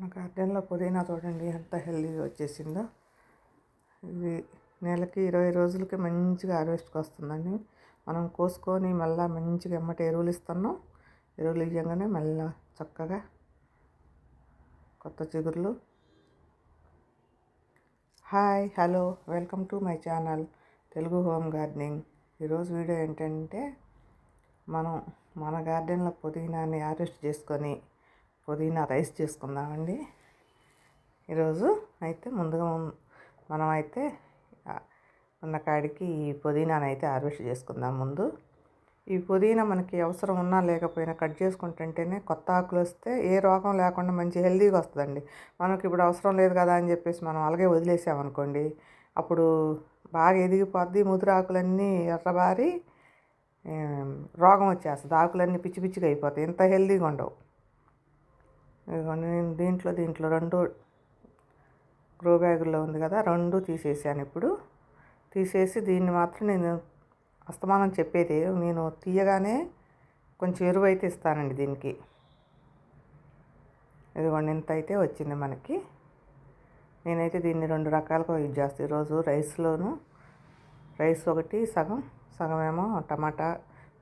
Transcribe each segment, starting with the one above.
మన గార్డెన్లో పుదీనా చూడండి ఎంత హెల్దీగా వచ్చేసిందో. ఇది నెలకి ఇరవై రోజులకి మంచిగా హార్వెస్ట్కి వస్తుందండి. మనం కోసుకొని మళ్ళీ మంచిగా ఎమ్మటి ఎరువులు ఇస్తున్నాం. ఎరువులు ఇవ్వగానే మళ్ళీ చక్కగా కొత్త చిగురులు. Hi hello welcome to my channel Telugu home gardening. ఈరోజు వీడియో ఏంటంటే మనం మన గార్డెన్లో పుదీనాని హార్వెస్ట్ చేసుకొని పుదీనా రైస్ చేసుకుందామండి. ఈరోజు అయితే ముందుగా మనం అయితే ఉన్న కాడికి ఈ పుదీనాని అయితే హార్వెస్ట్ చేసుకుందాం ముందు. ఈ పుదీనా మనకి అవసరం ఉన్నా లేకపోయినా కట్ చేసుకుంటుంటేనే కొత్త ఆకులు వస్తే ఏ రోగం లేకుండా మంచి హెల్తీగా వస్తుందండి. మనకి ఇప్పుడు అవసరం లేదు కదా అని చెప్పేసి మనం అలాగే వదిలేసామనుకోండి అప్పుడు బాగా ఎదిగిపోద్ది ముదురు ఆకులన్నీ ఎర్రబారి రోగం వచ్చేస్తుంది. ఆకులన్నీ పిచ్చి పిచ్చిగా అయిపోతాయి. ఇంత హెల్తీగా ఉండవు. ఇదిగోండి నేను దీంట్లో దీంట్లో రెండు గ్రో బ్యాగుల్లో ఉంది కదా రెండు తీసేసాను ఇప్పుడు. తీసేసి దీన్ని మాత్రం నేను అస్తమానం చెప్పేది నేను తీయగానే కొంచెం ఎరువు అయితే ఇస్తానండి దీనికి. ఇదిగోండి ఇంత అయితే వచ్చింది మనకి. నేనైతే దీన్ని రెండు రకాలుగా యూజ్ చేస్తాను ఈరోజు రైస్లోను రైస్ ఒకటి సగం సగం ఏమో టమాటా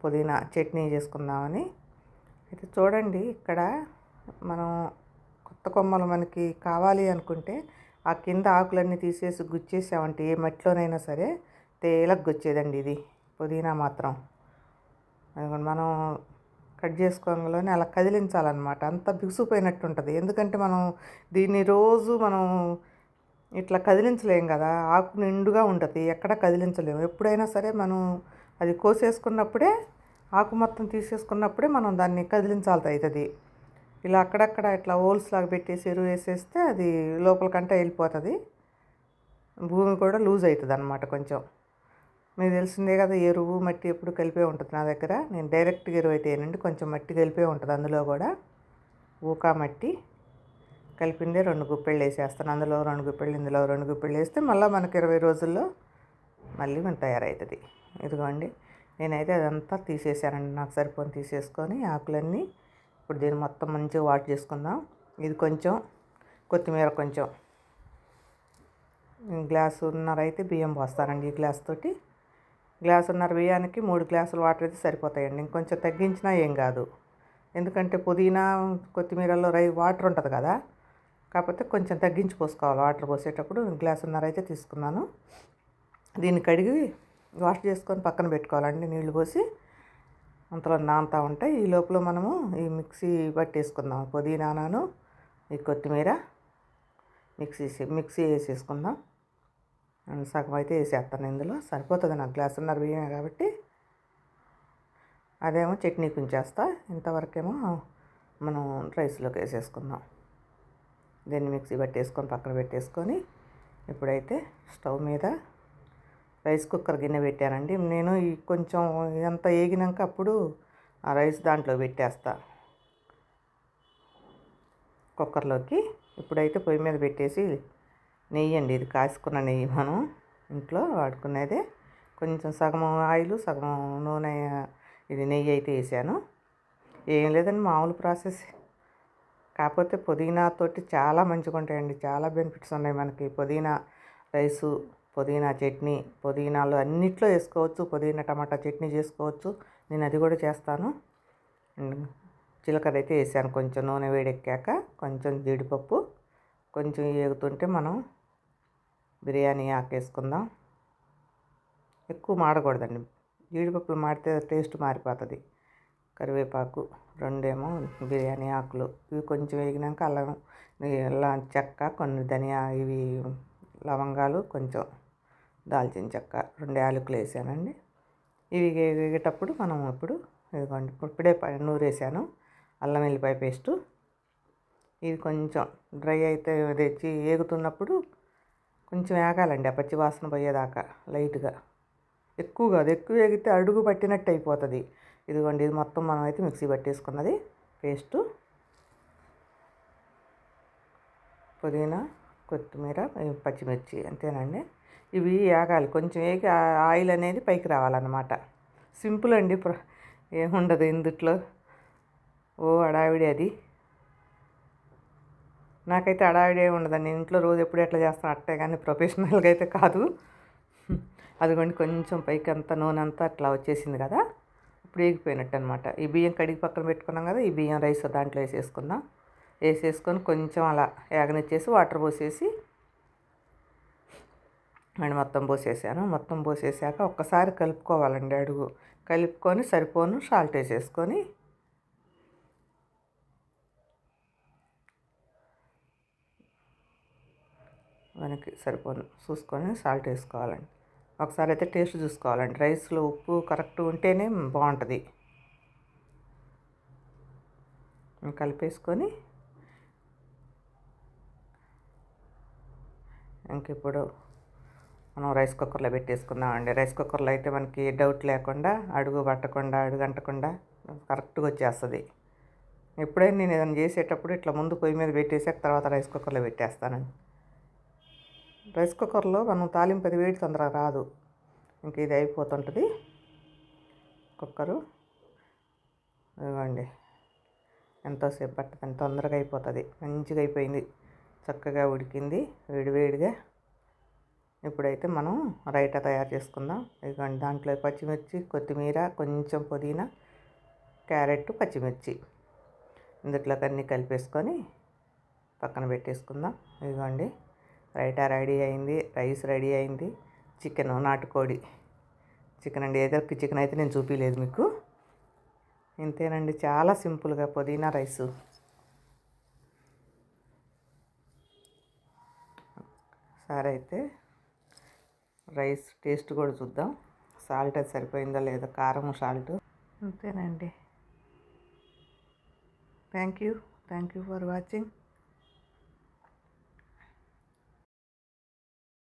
పుదీనా చట్నీ చేసుకుందామని. అయితే చూడండి ఇక్కడ మనం కొత్త కొమ్మలు మనకి కావాలి అనుకుంటే ఆ కింద ఆకులన్నీ తీసేసి గుచ్చేసామంటే ఏ మట్టిలోనైనా సరే తేలకు గుచ్చేదండి ఇది పుదీనా మాత్రం. మనం కట్ చేసుకోగానే అలా కదిలించాలన్నమాట. అంత బిగుసిపోయినట్టు ఉంటుంది ఎందుకంటే మనం దీన్ని రోజు మనం ఇట్లా కదిలించలేం కదా. ఆకు నిండుగా ఉంటుంది. ఎక్కడ కదిలించలేము. ఎప్పుడైనా సరే మనం అది కోసేసుకున్నప్పుడే ఆకు మొత్తం తీసేసుకున్నప్పుడే మనం దాన్ని కదిలించాల్సి అవుతుంది. ఇలా అక్కడక్కడ ఇట్లా హోల్స్ లాగా పెట్టేసి ఎరువు వేసేస్తే అది లోపలికంటే వెళ్ళిపోతుంది. భూమి కూడా లూజ్ అవుతుంది అనమాట కొంచెం. మీకు తెలిసిందే కదా ఎరువు మట్టి ఎప్పుడు కలిపే ఉంటుంది నా దగ్గర. నేను డైరెక్ట్గా ఎరువు అయితే ఏనండి కొంచెం మట్టి కలిపే ఉంటుంది అందులో కూడా. ఊకా మట్టి కలిపిందే రెండు గుప్పెళ్ళు వేసేస్తాను. అందులో రెండు గుప్పెళ్ళు ఇందులో రెండు గుప్పెళ్ళు వేస్తే మళ్ళీ మనకి ఇరవై రోజుల్లో మళ్ళీ మన తయారవుతుంది. ఇదిగోండి నేనైతే అదంతా తీసేసానండి నాకు సరిపోని తీసేసుకొని ఆకులన్నీ ఇప్పుడు దీన్ని మొత్తం మంచిగా వాష్ చేసుకుందాం. ఇది కొంచెం కొత్తిమీర కొంచెం. గ్లాసున్నర అయితే బియ్యం పోస్తానండి ఈ గ్లాస్ తోటి. గ్లాసున్నర బియ్యానికి మూడు గ్లాసులు వాటర్ అయితే సరిపోతాయండి. ఇంకొంచెం తగ్గించినా ఏం కాదు. ఎందుకంటే పుదీనా కొత్తిమీరలో రై వాటర్ ఉంటుంది కదా. కాకపోతే కొంచెం తగ్గించి పోసుకోవాలి వాటర్ పోసేటప్పుడు. గ్లాసున్నర అయితే తీసుకున్నాను. దీన్ని కడిగి వాష్ చేసుకొని పక్కన పెట్టుకోవాలండి నీళ్ళు పోసి. అంతలో నానుతూ ఉంటాయి. ఈ లోపల మనము ఈ మిక్సీ పట్టేసుకుందాం. పుదీనాను ఈ కొత్తిమీర మిక్సీ మిక్సీ వేసేసుకుందాం. సగం అయితే వేసేస్తాను ఇందులో. సరిపోతుంది నాకు గ్లాసున్నర బియ్యమే కాబట్టి. అదేమో చట్నీ కుంచేస్తా. ఇంతవరకేమో మనం రైస్లోకి వేసేసుకుందాం. దీన్ని మిక్సీ పట్టేసుకొని పక్కన పెట్టేసుకొని ఇప్పుడైతే స్టవ్ మీద రైస్ కుక్కర్ గిన్నె పెట్టానండి. నేను ఈ కొంచెం ఇదంతా వేగినాక అప్పుడు ఆ రైస్ దాంట్లో పెట్టేస్తా. కుక్కర్లోకి ఇప్పుడైతే పొయ్యి మీద పెట్టేసి నెయ్యి అండి ఇది కాసుకున్న నెయ్యి మనం ఇంట్లో వాడుకునేదే. కొంచెం సగం ఆయిల్ సగం నూనె ఇది నెయ్యి అయితే వేసాను. ఏం లేదండి మామూలు ప్రాసెస్. కాకపోతే పుదీనాతోటి చాలా మంచిగా ఉంటాయండి చాలా బెనిఫిట్స్ ఉన్నాయి మనకి. పుదీనా రైసు పుదీనా చట్నీ పుదీనాలు అన్నిట్లో వేసుకోవచ్చు. పుదీనా టమాటా చట్నీ చేసుకోవచ్చు. నేను అది కూడా చేస్తాను. జీలకర్ర అయితే వేసాను. కొంచెం నూనె వేడెక్కాక కొంచెం జీడిపప్పు. కొంచెం ఏగుతుంటే మనం బిర్యానీ ఆకేసుకుందాం. ఎక్కువ మాడకూడదండి. జీడిపప్పులు మాడితే టేస్ట్ మారిపోతుంది. కరివేపాకు రెండేమో బిర్యానీ ఆకులు. ఇవి కొంచెం వేగినాక అల్లం చెక్క కొన్ని ధనియా ఇవి లవంగాలు కొంచెం దాల్చిన చెక్క రెండు యాలకులు వేసానండి. ఇవి వేగేటప్పుడు మనం ఇప్పుడు ఇదిగోండి ఇప్పుడే నూరేసాను అల్లం వెల్లిపాయ పేస్టు. ఇది కొంచెం డ్రై అయితే తెచ్చి ఏగుతున్నప్పుడు కొంచెం వేగాలండి ఆ పచ్చి వాసన పోయేదాకా లైట్గా. ఎక్కువ కాదు ఎక్కువ వేగితే అడుగు పట్టినట్టు అయిపోతుంది. ఇదిగోండి ఇది మొత్తం మనం అయితే మిక్సీ పట్టేసుకున్నది పేస్టు. పుదీనా కొత్తిమీర పచ్చిమిర్చి అంతేనండి. ఇవి ఏగాలి కొంచెం వేగి ఆయిల్ అనేది పైకి రావాలన్నమాట. సింపుల్ అండి ఏముండదు ఇందుట్లో. ఓ అడావిడి అది. నాకైతే అడావిడే ఉండదండి. ఇంట్లో రోజు ఎప్పుడు ఎట్లా చేస్తాను అట్టే కానీ ప్రొఫెషనల్గా అయితే కాదు. అదిగోండి కొంచెం పైకి అంతా నూనె అంతా అట్లా వచ్చేసింది కదా. ఇప్పుడు వేగిపోయినట్టు అనమాట ఈ బియ్యం కడిగి పక్కన పెట్టుకున్నాం కదా ఈ బియ్యం రైస్ దాంట్లో వేసేసుకుందాం. వేసేసుకొని కొంచెం అలా ఏగనిచ్చేసి వాటర్ పోసేసి అండ్ మొత్తం పోసేసాను. మొత్తం పోసేసాక ఒక్కసారి కలుపుకోవాలండి అడుగు. కలుపుకొని సరిపోను సాల్ట్ వేసేసుకొని మనకి సరిపోను. చూసుకొని సాల్ట్ వేసుకోవాలండి. ఒకసారి అయితే టేస్ట్ చూసుకోవాలండి. రైస్లో ఉప్పు కరెక్ట్ ఉంటేనే బాగుంటుంది. కలిపేసుకొని. ఇంక ఇప్పుడు మనం రైస్ కుక్కర్లో పెట్టేసుకుందామండి. రైస్ కుక్కర్లో అయితే మనకి డౌట్ లేకుండా అడుగు పట్టకుండా అడుగు అంటకుండా కరెక్ట్గా వచ్చేస్తుంది. ఎప్పుడైనా నేను ఏదైనా చేసేటప్పుడు ఇట్లా ముందు పొయ్యి మీద పెట్టేసాక తర్వాత రైస్ కుక్కర్లో పెట్టేస్తానండి. రైస్ కుక్కర్లో మనం తాలింపు అది వేడి తొందరగా రాదు. ఇంక ఇది అయిపోతుంటుంది. కుక్కరు ఇవ్వండి ఎంతోసేపు పట్టదని తొందరగా అయిపోతుంది. మంచిగా అయిపోయింది. చక్కగా ఉడికింది. వేడివేడిగా ఇప్పుడైతే మనం రైటా తయారు చేసుకుందాం. ఇదిగోండి దాంట్లో పచ్చిమిర్చి కొత్తిమీర కొంచెం పుదీనా క్యారెట్ పచ్చిమిర్చి. ఇందులోకి అన్నీ కలిపేసుకొని పక్కన పెట్టేసుకుందాం. ఇదిగోండి రైటా రెడీ అయింది రైస్ రెడీ అయింది చికెన్ నాటుకోడి. చికెన్ అండి ఏదో చికెన్ అయితే నేను చూపించలేదు మీకు. ఇంతేనండి చాలా సింపుల్గా పుదీనా రైసు. సరే అయితే రైస్ టేస్ట్ కూడా చూద్దాం. సాల్ట్ అది సరిపోయిందా లేదా? కారం సాల్ట్. అంతేనండి. Thank you thank you for watching